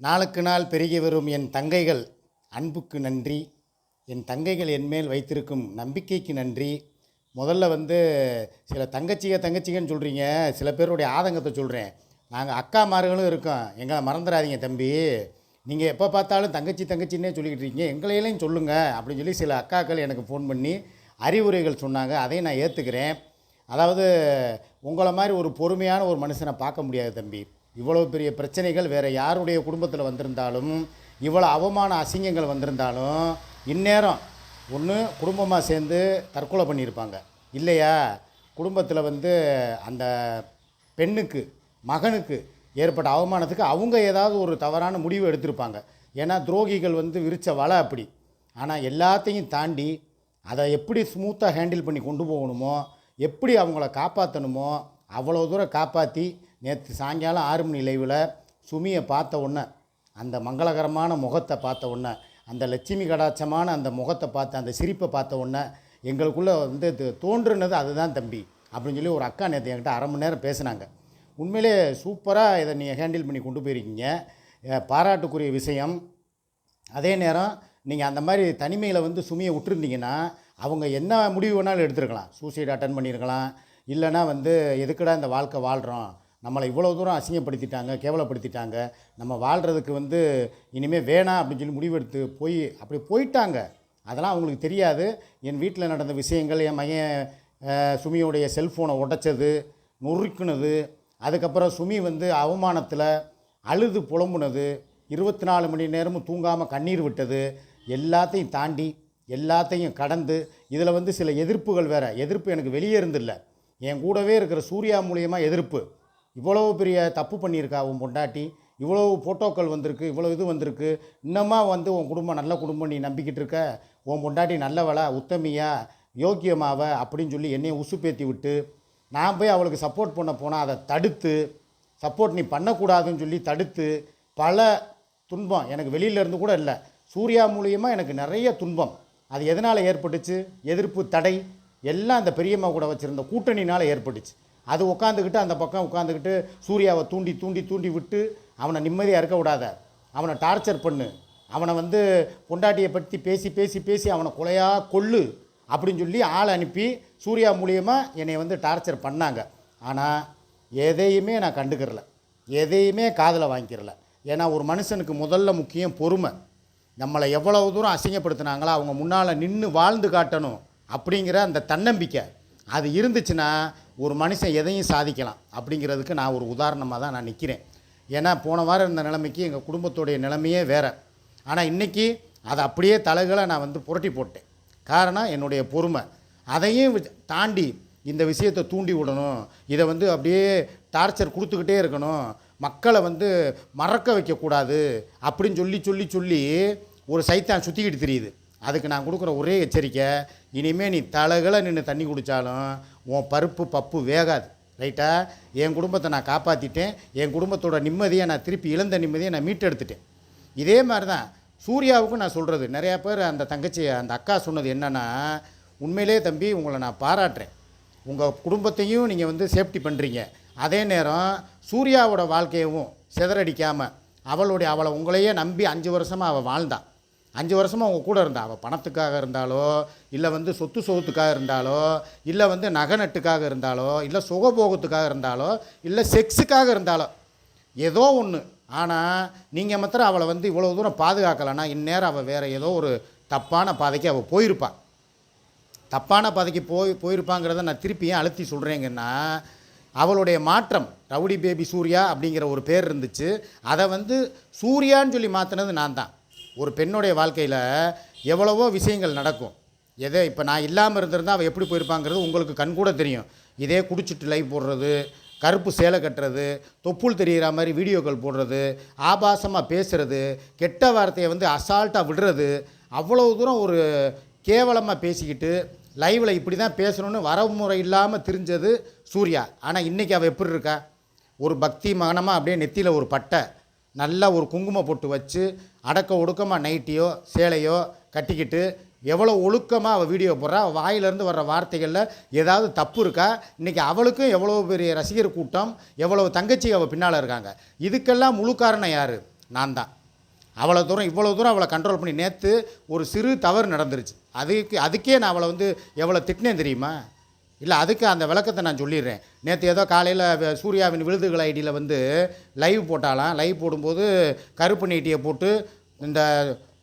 நாளுக்கு நாள் பெருகி வரும் என் தங்கைகள் அன்புக்கு நன்றி. என் தங்கைகள் என்மேல் வைத்திருக்கும் நம்பிக்கைக்கு நன்றி. முதல்ல வந்து சில தங்கச்சிக தங்கச்சிகன்னு சொல்கிறீங்க சில பேருடைய ஆதங்கத்தை சொல்கிறேன் நாங்கள் அக்காமார்களும் இருக்கோம். எங்களை மறந்துடாதீங்க தம்பி. நீங்கள் எப்போ பார்த்தாலும் தங்கச்சி தங்கச்சின்னே சொல்லிக்கிட்டு இருக்கீங்க. எங்களையிலையும் சொல்லுங்கள் அப்படின்னு சொல்லி சில அக்காக்கள் எனக்கு ஃபோன் பண்ணி அறிவுரைகள் சொன்னாங்க. அதையும் நான் ஏற்றுக்கிறேன் அதாவது உங்களை மாதிரி ஒரு பொறுமையான ஒரு மனுஷனை பார்க்க முடியாது தம்பி. இவ்வளோ பெரிய பிரச்சனைகள் வேறு யாருடைய குடும்பத்தில் வந்திருந்தாலும் இவ்வளோ அவமான அசிங்கங்கள் வந்திருந்தாலும் இந்நேரம் ஒன்று குடும்பமாக சேர்ந்து தற்கொலை பண்ணியிருப்பாங்க. இல்லையா? குடும்பத்தில் வந்து அந்த பெண்ணுக்கு மகனுக்கு ஏற்பட்ட அவமானத்துக்கு அவங்க ஏதாவது ஒரு தவறான முடிவு எடுத்திருப்பாங்க. ஏன்னா துரோகிகள் வந்து விரித்த வலை அப்படி. ஆனால் எல்லாத்தையும் தாண்டி அதை எப்படி ஸ்மூத்தாக ஹேண்டில் பண்ணி கொண்டு போகணுமோ எப்படி அவங்கள காப்பாற்றணுமோ அவ்வளோ தூரம் காப்பாற்றி நேற்று சாயங்காலம் ஆறு மணி லைவில் சுமியை பார்த்த உடனே அந்த மங்களகரமான முகத்தை பார்த்த உடனே அந்த லட்சுமி கடாட்சமான அந்த முகத்தை பார்த்து அந்த சிரிப்பை பார்த்த உடனே எங்களுக்குள்ளே வந்து இது தோன்றுனது அதுதான் தம்பி அப்படின்னு சொல்லி ஒரு அக்கா நேற்று என்கிட்ட அரை மணி நேரம் பேசினாங்க. உண்மையிலே சூப்பராக இதை நீங்கள் ஹேண்டில் பண்ணி கொண்டு போயிருக்கீங்க. பாராட்டுக்குரிய விஷயம். அதே நேரம் நீங்கள் அந்த மாதிரி தனிமையில் வந்து சுமையை விட்டுருந்தீங்கன்னா அவங்க என்ன முடிவு வேணாலும் எடுத்துருக்கலாம். சூசைட் அட்டன் பண்ணியிருக்கலாம் இல்லைன்னா வந்து எதுக்குடா இந்த வாழ்க்கை வாழ்கிறோம் நம்மளை இவ்வளோ தூரம் அசிங்கப்படுத்திட்டாங்க கேவலப்படுத்திட்டாங்க நம்ம வாழ்கிறதுக்கு வந்து இனிமேல் வேணாம் அப்படின்னு சொல்லி முடிவெடுத்து போய் அப்படி போயிட்டாங்க. அதெல்லாம் அவங்களுக்கு தெரியாது. என் வீட்டில் நடந்த விஷயங்கள் என் மையன் சுமியோடைய செல்ஃபோனை உடைச்சது நொறுக்குனது அதுக்கப்புறம் சுமி வந்து அவமானத்தில் அழுது புலம்புனது இருபத்தி நாலு மணி நேரமும் தூங்காமல் கண்ணீர் விட்டது எல்லாத்தையும் தாண்டி எல்லாத்தையும் கடந்து இதில் வந்து சில எதிர்ப்புகள் வேறு. எதிர்ப்பு எனக்கு வெளியே இருந்தில்ல. என் கூடவே இருக்கிற சூர்யா மூலியமாக எதிர்ப்பு. இவ்வளவு பெரிய தப்பு பண்ணியிருக்கா உன் பொண்டாட்டி? இவ்வளோ ஃபோட்டோக்கள் வந்திருக்கு இவ்வளோ இது வந்திருக்கு. இன்னமா வந்து உன் குடும்பம் நல்ல குடும்பம் நீ நம்பிக்கிட்டு இருக்க. உன் பொண்டாட்டி நல்லவளா உத்தமியா யோக்கியமாவ அப்படின்னு சொல்லி என்னையை உசுப்பேத்தி விட்டு நான் போய் அவளுக்கு சப்போர்ட் பண்ண போனால் அதை தடுத்து சப்போர்ட் நீ பண்ணக்கூடாதுன்னு சொல்லி தடுத்து பல துன்பம். எனக்கு வெளியில இருந்து கூட இல்லை. சூர்யா மூலியமாக எனக்கு நிறைய துன்பம். அது எதனால் ஏற்பட்டுச்சு? எதிர்ப்பு தடை. எல்லாம் அந்த பெரியம்மா கூட வச்சுருந்த கூட்டணினால் ஏற்பட்டுச்சு. அது உட்காந்துக்கிட்டு அந்த பக்கம் உட்காந்துக்கிட்டு சூர்யாவை தூண்டி தூண்டி தூண்டி விட்டு அவனை நிம்மதியாக இருக்க விடாத. அவனை டார்ச்சர் பண்ணு. அவனை வந்து பொண்டாட்டியை பற்றி பேசி பேசி பேசி அவனை கொலையாக கொள்ளு அப்படின்னு சொல்லி ஆள் அனுப்பி சூர்யா மூலியமாக என்னை வந்து டார்ச்சர் பண்ணாங்க. ஆனால் எதையுமே நான் கண்டுக்கிறல. எதையுமே காதில் வாங்கிக்கிறல. ஏன்னா ஒரு மனுஷனுக்கு முதல்ல முக்கியம் பொறுமை. நம்மளை எவ்வளவு தூரம் அசிங்கப்படுத்தினாங்களோ அவங்க முன்னால் நின்று வாழ்ந்து காட்டணும் அப்படிங்கிற அந்த தன்னம்பிக்கை. அது இருந்துச்சுன்னா ஒரு மனுஷன் எதையும் சாதிக்கலாம் அப்படிங்கிறதுக்கு நான் ஒரு உதாரணமாக தான் நான் நிற்கிறேன். ஏன்னா போன வாரம் இருந்த நிலைமைக்கு எங்கள் குடும்பத்துடைய நிலைமையே வேறு. ஆனால் இன்றைக்கி அதை அப்படியே தலைகளை நான் வந்து புரட்டி போட்டேன். காரணம் என்னுடைய பொறுமை. அதையும் தாண்டி இந்த விஷயத்தை தூண்டி விடணும். இதை வந்து அப்படியே டார்ச்சர் கொடுத்துக்கிட்டே இருக்கணும். மக்களை வந்து மறக்க வைக்கக்கூடாது அப்படின்னு சொல்லி சொல்லி சொல்லி ஒரு சைத்தான் சுற்றிக்கிட்டு தெரியுது. அதுக்கு நான் கொடுக்குற ஒரே எச்சரிக்கை இனிமேல் நீ தலைகளை நின்று தண்ணி குடித்தாலும் உன் பருப்பு பப்பு வேகாது ரைட்டா என் குடும்பத்தை நான் காப்பாற்றிட்டேன் என் குடும்பத்தோட நிம்மதியை நான் திருப்பி இழந்த நிம்மதியை நான் மீட்டெடுத்துட்டேன். இதே மாதிரி தான் சூர்யாவுக்கும் நான் சொல்கிறது நிறையா பேர் அந்த தங்கச்சி அந்த அக்கா சொன்னது என்னென்னா உண்மையிலே தம்பி உங்களை நான் பாராட்டுறேன். உங்கள் குடும்பத்தையும் நீங்கள் வந்து சேஃப்டி பண்ணுறீங்க அதே நேரம் சூர்யாவோட வாழ்க்கையவும் சிதறடிக்காமல் அவளுடைய அவளை உங்களையே நம்பி அஞ்சு வருஷமாக அவள் வாழ்ந்தான் அஞ்சு வருஷமாக அவங்க கூட இருந்தா. அவள் பணத்துக்காக இருந்தாலோ இல்லை வந்து சொத்து சொத்துக்காக இருந்தாலோ இல்லை வந்து நகை நட்டுக்காக இருந்தாலோ இல்லை சுகபோகத்துக்காக இருந்தாலோ இல்லை செக்ஸுக்காக இருந்தாலோ ஏதோ ஒன்று ஆனால் நீங்கள் மாத்திரம் அவளை வந்து இவ்வளோ தூரம் பாதுகாக்கலைன்னா இந்நேரம் அவள் வேறு ஏதோ ஒரு தப்பான பாதைக்கு அவள் போயிருப்பாள் தப்பான பாதைக்கு போய் போயிருப்பாங்கிறத நான் திருப்பியும் அழுத்தி சொல்கிறேங்கன்னா அவளுடைய மாற்றம் ரவுடி பேபி சூர்யா அப்படிங்கிற ஒரு பேர் இருந்துச்சு. அதை வந்து சூர்யான்னு சொல்லி மாற்றினது நான் தான். ஒரு பெண்ணுடைய வாழ்க்கையில் எவ்வளவோ விஷயங்கள் நடக்கும். எதை இப்போ நான் இல்லாமல் இருந்திருந்தால் அவள் எப்படி போயிருப்பாங்கிறது உங்களுக்கு கண் கூட தெரியும். இதே குடிச்சிட்டு லைவ் போடுறது கருப்பு சேலை கட்டுறது தொப்புள் தெரிகிற மாதிரி வீடியோக்கள் போடுறது ஆபாசமாக பேசுகிறது கெட்ட வார்த்தையை வந்து அசால்ட்டாக விடுறது அவ்வளோ தூரம் ஒரு கேவலமாக பேசிக்கிட்டு லைவில் இப்படி தான் பேசணும்னு வரமுறை இல்லாமல் தெரிஞ்சது சூர்யா. ஆனால் இன்றைக்கி அவள் எப்படி இருக்கா? ஒரு பக்தி மகனமாக அப்படியே நெத்தியில் ஒரு பட்டை நல்லா ஒரு குங்குமம் போட்டு வச்சு அடக்க ஒடுக்கமாக நைட்டியோ சேலையோ கட்டிக்கிட்டு எவ்வளோ ஒழுக்கமாக அவள் வீடியோ போடுறா? அவள் வாயிலேருந்து வர்ற வார்த்தைகளில் ஏதாவது தப்பு இருக்கா? இன்றைக்கி அவளுக்கும் எவ்வளோ பெரிய ரசிகர் கூட்டம் எவ்வளோ தங்கச்சி அவள் பின்னால் இருக்காங்க. இதுக்கெல்லாம் முழு காரணம் யார்? நான் தான். அவ்வளோ தூரம் இவ்வளோ தூரம் அவளை கண்ட்ரோல் பண்ணி நேற்று ஒரு சிறு தவறு நடந்துருச்சு. அதுக்கு அதுக்கே நான் அவளை வந்து எவ்வளோ திட்டினேன் தெரியுமா? இல்லை அதுக்கு அந்த விளக்கத்தை நான் சொல்லிடுறேன். நேற்று ஏதோ காலையில் சூர்யாவின் விழுதுகள் ஐடியில் வந்து லைவ் போட்டாலாம் லைவ் போடும்போது கருப்பு நீட்டியை போட்டு இந்த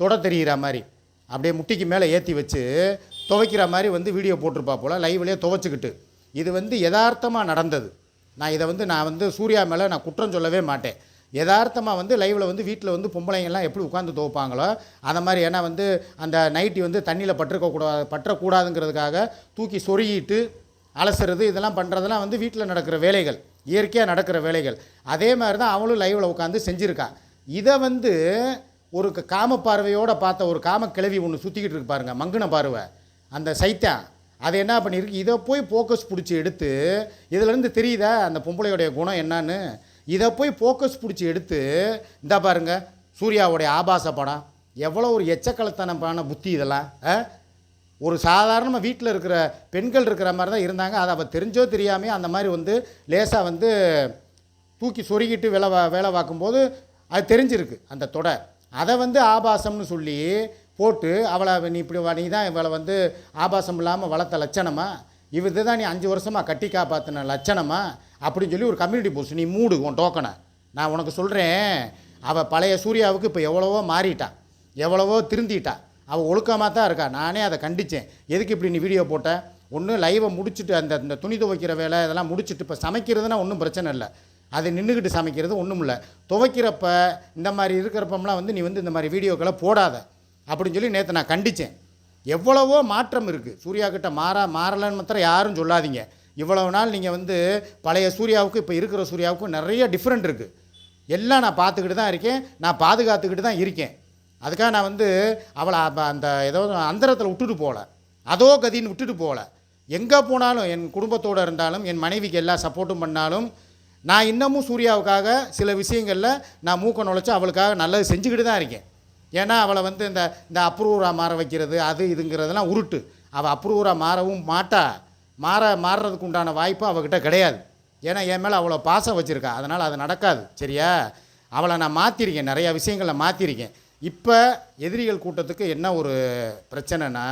தொட தெரிகிற மாதிரி அப்படியே முட்டிக்கு மேலே ஏற்றி வச்சு துவைக்கிற மாதிரி வந்து வீடியோ போட்டிருப்பா போல் லைவ்லேயே துவைச்சிக்கிட்டு. இது வந்து யதார்த்தமாக நடந்தது. நான் இதை வந்து நான் வந்து சூர்யா மேலே நான் குற்றம் சொல்லவே மாட்டேன். யதார்த்தமாக வந்து லைவில் வந்து வீட்டில் வந்து பொம்பளைங்கள்லாம் எப்படி உட்காந்து துவைப்பாங்களோ அந்த மாதிரி ஏன்னா வந்து அந்த நைட்டி வந்து தண்ணியில் பட்டிருக்கக்கூடாது பற்றக்கூடாதுங்கிறதுக்காக தூக்கி சொருகிட்டு அலசுறது இதெல்லாம் பண்ணுறதெல்லாம் வந்து வீட்டில் நடக்கிற வேலைகள் இயற்கையாக நடக்கிற வேலைகள். அதே மாதிரி தான் அவளும் லைவில் உட்காந்து செஞ்சுருக்கா. இதை வந்து ஒரு காம பார்வையோடு பார்த்த ஒரு காம கிழவி ஒன்று சுற்றிக்கிட்டு இருக்கு பாருங்கள் மங்குன பார்வை. அந்த சைத்தான் அது என்ன பண்ணியிருக்கு இதை போய் ஃபோக்கஸ் பிடிச்சி எடுத்து இதுலேருந்து தெரியுதா அந்த பொம்பளையோடைய குணம் என்னன்னு? இதை போய் ஃபோக்கஸ் பிடிச்சி எடுத்து இந்த பாருங்க சூர்யாவுடைய ஆபாச படம். எவ்வளோ ஒரு எச்சக்கலத்தனமான புத்தி இதெல்லாம் ஆ? ஒரு சாதாரணமாக வீட்டில் இருக்கிற பெண்கள் இருக்கிற மாதிரி தான் இருந்தாங்க. அதை அவள் தெரிஞ்சோ தெரியாமே அந்த மாதிரி வந்து லேசாக வந்து தூக்கி சொருகிட்டு வேலை வா வேலை பார்க்கும்போது அது தெரிஞ்சிருக்கு அந்த தொடை அதை வந்து ஆபாசம்னு சொல்லி போட்டு அவளை நீ இப்படி நீ தான் இவளை வந்து ஆபாசம் இல்லாமல் வளர்த்த லட்சணமா? இவ தான் நீ அஞ்சு வருஷமாக கட்டி காப்பாற்றின லட்சணமா? அப்படின்னு சொல்லி ஒரு கம்யூனிட்டி போஸ்ட் நீ மூடு உன் டோக்கனை நான் உனக்கு சொல்கிறேன் அவள் பழைய சூர்யாவுக்கு இப்போ எவ்வளவோ மாறிட்டான் எவ்வளவோ திருந்திட்டா. அவள் ஒழுக்கமாக தான் இருக்கா. நானே அதை கண்டித்தேன் எதுக்கு இப்படி நீ வீடியோ போட்ட? ஒன்று லைவை முடிச்சுட்டு அந்த இந்த துணி துவைக்கிற வேலை இதெல்லாம் முடிச்சுட்டு இப்போ சமைக்கிறதுனா ஒன்றும் பிரச்சனை இல்லை. அது நின்றுக்கிட்டு சமைக்கிறது ஒன்றும் இல்லை. துவைக்கிறப்ப இந்த மாதிரி இருக்கிறப்பம்லாம் வந்து நீ வந்து இந்த மாதிரி வீடியோக்களை போடாத. அப்படின்னு சொல்லி நேற்று நான் கண்டித்தேன் எவ்வளவோ மாற்றம் இருக்குது சூர்யா கிட்ட மாறா மாறலன்னு மாத்திரம் யாரும் சொல்லாதீங்க. இவ்வளவு நாள் நீங்கள் வந்து பழைய சூர்யாவுக்கும் இப்போ இருக்கிற சூர்யாவுக்கும் நிறைய டிஃப்ரெண்ட் இருக்குது எல்லாம் நான் பார்த்துக்கிட்டு தான் இருக்கேன். நான் பாதுகாத்துக்கிட்டு தான் இருக்கேன். அதுக்காக நான் வந்து அவளை அந்த ஏதோ அந்தரத்தில் விட்டுட்டு போகல அதோ கதின்னு விட்டுட்டு போகல எங்கே போனாலும் என் குடும்பத்தோடு இருந்தாலும் என் மனைவிக்கு எல்லா சப்போர்ட்டும் பண்ணாலும் நான் இன்னமும் சூர்யாவுக்காக சில விஷயங்களில் நான் மூக்க நுழைச்சி அவளுக்காக நல்லது செஞ்சுக்கிட்டு தான் இருக்கேன். ஏன்னா அவளை வந்து இந்த இந்த அப்ரூவராக மாற வைக்கிறது அது இதுங்கிறதெல்லாம் உருட்டு. அவள் அப்ரூவராக மாறவும் மாட்டா. மாற மாறுறதுக்கு உண்டான வாய்ப்பு அவகிட்ட கிடையாது. ஏன்னா என் மேலே அவ்வளோ பாசம் வச்சுருக்கா. அதனால் அது நடக்காது. சரியா? அவளை நான் மாற்றிருக்கேன் நிறையா விஷயங்களை மாற்றிருக்கேன் இப்போ எதிரிகள் கூட்டத்துக்கு என்ன ஒரு பிரச்சனைனா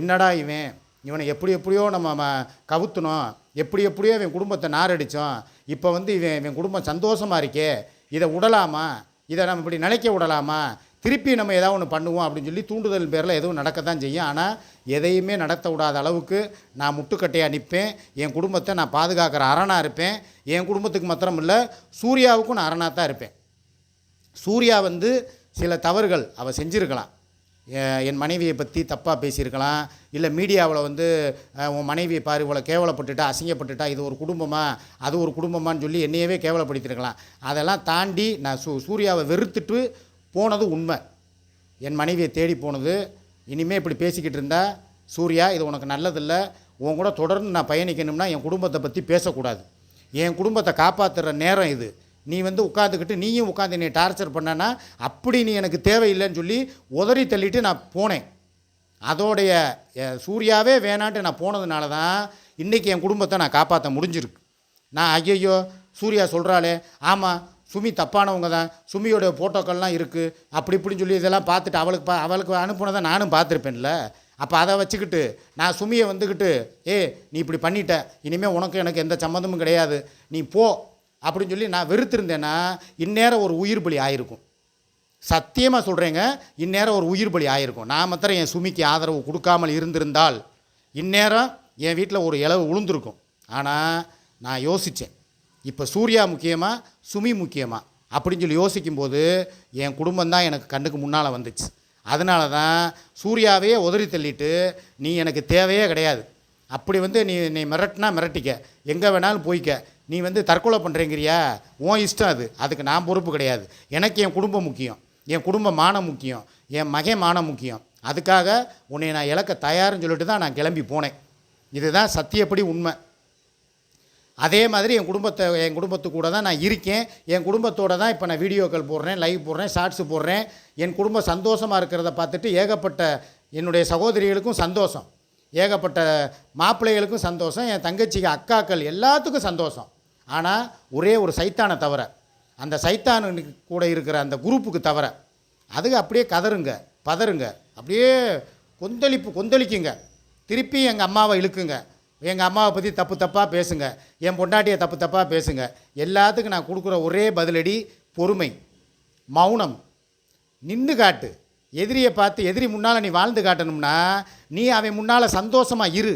என்னடா இவன்? இவனை எப்படி எப்படியோ நம்ம கவுத்துனோம். எப்படி எப்படியோ இவன் குடும்பத்தை நாரடித்தோம் இப்போ வந்து இவன் இவன் குடும்பம் சந்தோஷமாக இருக்கே. இதை விடலாமா இதை நம்ம இப்படி நினைக்க விடலாமா? திருப்பி நம்ம ஏதாவது ஒன்று பண்ணுவோம் அப்படின்னு சொல்லி தூண்டுதல் பேரில் எதுவும் நடக்க தான் செய்யும். ஆனால் எதையுமே நடத்த விடாத அளவுக்கு நான் முட்டுக்கட்டையாக நிற்பேன் என் குடும்பத்தை நான் பாதுகாக்கிற அரணாக இருப்பேன். என் குடும்பத்துக்கு மாத்திரம் இல்லை சூர்யாவுக்கும் நான் அரணாக தான் இருப்பேன். சூர்யா வந்து சில தவறுகள் அவள் செஞ்சுருக்கலாம். என் மனைவியை பற்றி தப்பாக பேசியிருக்கலாம். இல்லை மீடியாவில் வந்து உன் மனைவியை பாரு இவ்வளோ கேவலப்பட்டுட்டா அசிங்கப்பட்டுட்டா இது ஒரு குடும்பமா அது ஒரு குடும்பமான்னு சொல்லி என்னையவே கேவலப்படுத்தியிருக்கலாம். அதெல்லாம் தாண்டி நான் சூ சூர்யாவை வெறுத்துட்டு போனது உண்மை. என் மனைவியை தேடி போனது. இனிமேல் இப்படி பேசிக்கிட்டு இருந்தா சூர்யா இது உனக்கு நல்லதில்லை. உன் கூட தொடர்ந்து நான் பயணிக்கணும்னா என் குடும்பத்தை பற்றி பேசக்கூடாது. என் குடும்பத்தை காப்பாற்றுற நேரம் இது. நீ வந்து உட்காந்துக்கிட்டு நீயும் உட்காந்து என்னை டார்ச்சர் பண்ணனா அப்படி நீ எனக்கு தேவையில்லைன்னு சொல்லி உதறி தள்ளிட்டு நான் போனேன். அதோடைய சூர்யாவே வேணான்ட்டு நான் போனதுனால தான் இன்றைக்கி என் குடும்பத்தை நான் காப்பாற்ற முடிஞ்சிருக்கு. நான் ஐயையோ சூர்யா சொல்கிறாளே ஆமாம் சுமி தப்பானவங்க தான் சுமியோட ஃபோட்டோக்கள்லாம் இருக்குது அப்படி இப்படின்னு சொல்லி இதெல்லாம் பார்த்துட்டு அவளுக்கு பா அவளுக்கு அனுப்புனதை நானும் பார்த்துருப்பேன்ல. அப்போ அதை வச்சுக்கிட்டு நான் சுமியை வந்துக்கிட்டு ஏ நீ இப்படி பண்ணிட்ட இனிமேல் உனக்கு எனக்கு எந்த சம்மந்தமும் கிடையாது நீ போ அப்படின்னு சொல்லி நான் வெறுத்திருந்தேன்னா இந்நேரம் ஒரு உயிர் பலி ஆயிருக்கும். சத்தியமாக சொல்கிறேங்க இந்நேரம் ஒரு உயிர் பலி ஆயிருக்கும். நான் மாத்திரம் என் சுமிக்கு ஆதரவு கொடுக்காமல் இருந்திருந்தால் இந்நேரம் என் வீட்டில் ஒரு இளவு உளுந்திருக்கும். ஆனால் நான் யோசித்தேன் இப்போ சூர்யா முக்கியமாக சுமி முக்கியமாக அப்படின்னு சொல்லி யோசிக்கும்போது என் குடும்பம் தான் எனக்கு கண்ணுக்கு முன்னால் வந்துச்சு. அதனால தான் சூர்யாவையே உதறி தள்ளிட்டு நீ எனக்கு தேவையே கிடையாது. அப்படி வந்து நீ நீ மிரட்டினா மிரட்டிக்க. எங்கே வேணாலும் போய்க்க. நீ வந்து தற்கொலை பண்ணுறேங்கிறியா உன் இஷ்டம் அது. அதுக்கு நான் பொறுப்பு கிடையாது. எனக்கு என் குடும்பம் முக்கியம். என் குடும்ப மானம் முக்கியம். என் மகன் மானம் முக்கியம். அதுக்காக உன்னை நான் இழக்க தயாருன்னு சொல்லிட்டு தான் நான் கிளம்பி போனேன். இதுதான் சத்தியப்படி உண்மை. அதே மாதிரி என் குடும்பத்தை என் குடும்பத்து கூட தான் நான் இருக்கேன். என் குடும்பத்தோடு தான் இப்போ நான் வீடியோக்கள் போடுறேன் லைவ் போடுறேன் ஷார்ட்ஸ் போடுறேன். என் குடும்பம் சந்தோஷமாக இருக்கிறத பார்த்துட்டு ஏகப்பட்ட என்னுடைய சகோதரிகளுக்கும் சந்தோஷம். ஏகப்பட்ட மாப்பிள்ளைகளுக்கும் சந்தோஷம். என் தங்கச்சிக்கு அக்காக்கள் எல்லாத்துக்கும் சந்தோஷம். ஆனால் ஒரே ஒரு சைத்தானை தவிர அந்த சைத்தானுக்கு கூட இருக்கிற அந்த குரூப்புக்கு தவிர அதுக்கு அப்படியே கதருங்க பதறுங்க அப்படியே கொந்தளிப்பு கொந்தளிக்குங்க. திருப்பி எங்கள் அம்மாவை இழுக்குங்க. எங்கள் அம்மாவை பற்றி தப்பு தப்பாக பேசுங்க. என் பொண்டாட்டியை தப்பு தப்பாக பேசுங்க. எல்லாத்துக்கும் நான் கொடுக்குற ஒரே பதிலடி பொறுமை மௌனம். நின்று காட்டு. எதிரியை பார்த்து எதிரி முன்னால் நீ வாழ்ந்து காட்டணும்னா நீ அவன் முன்னால் சந்தோஷமாக இரு.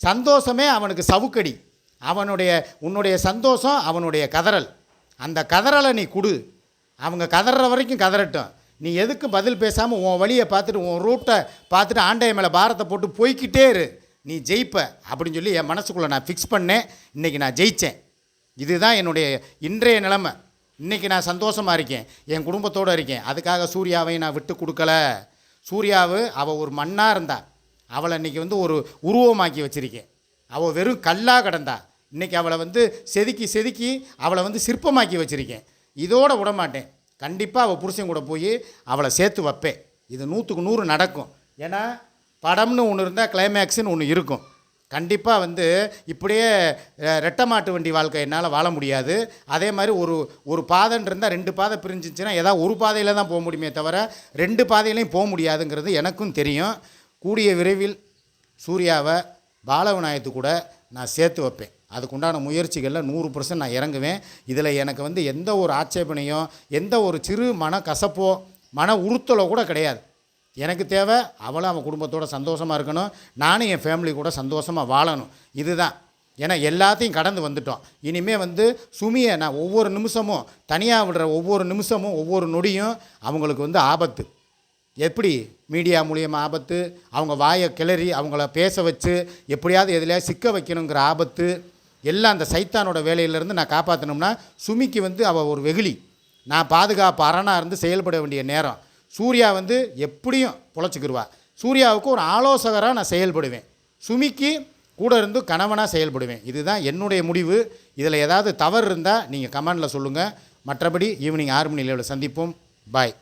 சந்தோஷமே அவனுக்கு சவுக்கடி. அவனுடைய உன்னுடைய சந்தோஷம் அவனுடைய கதறல். அந்த கதறலை நீ கொடு. அவங்க கதற வரைக்கும் கதறட்டும். நீ எதுக்கு பதில் பேசாமல் உன் வழியை பார்த்துட்டு உன் ரூட்டை பார்த்துட்டு ஆண்டைய மேலே பாரத்தை போட்டு போய்க்கிட்டே இரு. நீ ஜெயிப்ப. அப்படின்னு சொல்லி என் மனசுக்குள்ளே நான் ஃபிக்ஸ் பண்ணேன். இன்றைக்கி நான் ஜெயித்தேன் இதுதான் என்னுடைய இன்றைய நிலைமை. இன்றைக்கி நான் சந்தோஷமாக இருக்கேன். என் குடும்பத்தோடு இருக்கேன். அதுக்காக சூர்யாவையும் நான் விட்டு கொடுக்கல. சூர்யாவு அவள் ஒரு மண்ணாக இருந்தா. அவளை இன்றைக்கி வந்து ஒரு உருவமாக்கி வச்சுருக்கேன். அவள் வெறும் கல்லாக கிடந்தா. இன்றைக்கி அவளை வந்து செதுக்கி செதுக்கி அவளை வந்து சிற்பமாக்கி வச்சுருக்கேன். இதோடு விட மாட்டேன் கண்டிப்பாக அவள் புருஷன் கூட போய் அவளை சேர்த்து வைப்பேன் இது நூற்றுக்கு நூறு நடக்கும். ஏன்னா படம்னு ஒன்று இருந்தால் கிளைமேக்ஸ்னு ஒன்று இருக்கும். கண்டிப்பாக வந்து இப்படியே ரெட்டை மாட்டு வண்டி வாழ்க்கை என்னால் வாழ முடியாது. அதே மாதிரி ஒரு ஒரு பாதைன்னு இருந்தால் ரெண்டு பாதை பிரிஞ்சிச்சுன்னா ஏதாவது ஒரு பாதையில் தான் போக முடியுமே தவிர ரெண்டு பாதையிலையும் போக முடியாதுங்கிறது எனக்கும் தெரியும். கூடிய விரைவில் சூர்யாவை பாலவிநாயகத்து கூட நான் சேர்த்து வைப்பேன். அதுக்குண்டான முயற்சிகளில் நூறு பர்சன்ட் நான் இறங்குவேன். இதில் எனக்கு வந்து எந்த ஒரு ஆட்சேபனையும் எந்த ஒரு சிறு மன கசப்போ மன உறுத்தலோ கூட கிடையாது. எனக்கு தேவை அவளும் அவன் குடும்பத்தோடு சந்தோஷமாக இருக்கணும். நானும் என் ஃபேமிலி கூட சந்தோஷமாக வாழணும். இதுதான். ஏன்னா எல்லாத்தையும் கடந்து வந்துட்டோம். இனிமேல் வந்து சுமியை நான் ஒவ்வொரு நிமிஷமும் தனியாக விடுற ஒவ்வொரு நிமிஷமும் ஒவ்வொரு நொடியும் அவங்களுக்கு வந்து ஆபத்து. எப்படி மீடியா மூலியமாக ஆபத்து அவங்க வாயை கிளறி அவங்கள பேச வச்சு எப்படியாவது எதுலையாவது சிக்க வைக்கணுங்கிற ஆபத்து எல்லாம் அந்த சைத்தானோட வேலையிலேருந்து நான் காப்பாற்றணும்னா சுமிக்கு வந்து அவள் ஒரு வெகுளி. நான் பாதுகாப்பு அரணாக இருந்து செயல்பட வேண்டிய நேரம். சூர்யா வந்து எப்படியும் புழைச்சிக்கிடுவா சூர்யாவுக்கு ஒரு ஆலோசகராக நான் செயல்படுவேன். சுமிக்கு கூட இருந்து கணவனாக செயல்படுவேன். இதுதான் என்னுடைய முடிவு. இதில் ஏதாவது தவறு இருந்தால் நீங்கள் கமெண்டில் சொல்லுங்கள் மற்றபடி ஈவினிங் ஆறு மணி சந்திப்போம். பாய்.